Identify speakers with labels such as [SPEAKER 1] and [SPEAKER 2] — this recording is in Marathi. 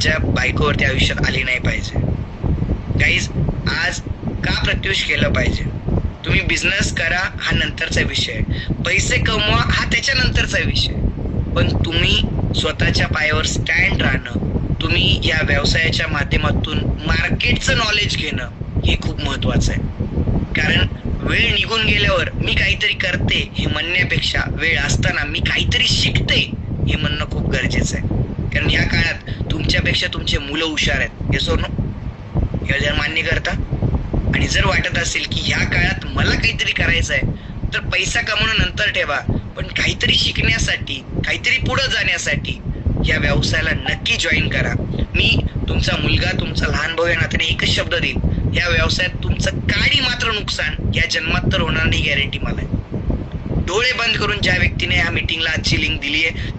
[SPEAKER 1] माझ्या बायकोवरती आयुष्यात आली नाही पाहिजे. गाईज आज का प्रत्युष केलं पाहिजे? तुम्ही बिझनेस करा हा नंतरचा विषय पैसे कमवा हा त्याच्यानंतरचा विषय पण तुम्ही स्वतःच्या पायावर स्टँड राहणं तुम्ही या व्यवसायाच्या माध्यमातून मार्केटचं नॉलेज घेणं हे खूप महत्वाचं आहे. कारण वेळ निघून गेल्यावर मी काहीतरी करते हे म्हणण्यापेक्षा वेळ असताना मी काहीतरी शिकते हे म्हणणं खूप गरजेचं आहे. कारण या काळात तुमच्यापेक्षा तुमचे मुलं हुशार आहेत. हे सोनो हे मान्य करता. आणि जर वाटत असेल की ह्या काळात मला काहीतरी करायचं आहे तर पैसा कमवणं नंतर ठेवा. पण काहीतरी शिकण्यासाठी काहीतरी पुढे जाण्यासाठी या व्यवसायाला नक्की जॉईन करा. मी तुमचा मुलगा तुमचा लहान भाऊ या नात्याने एकच शब्द देईल या व्यवसायात तुमचं काही मात्र नुकसान या जन्मात तर होणार नाही गॅरंटी मला. डोळे बंद करून ज्या व्यक्तीने या मीटिंगला आजची लिंक दिली आहे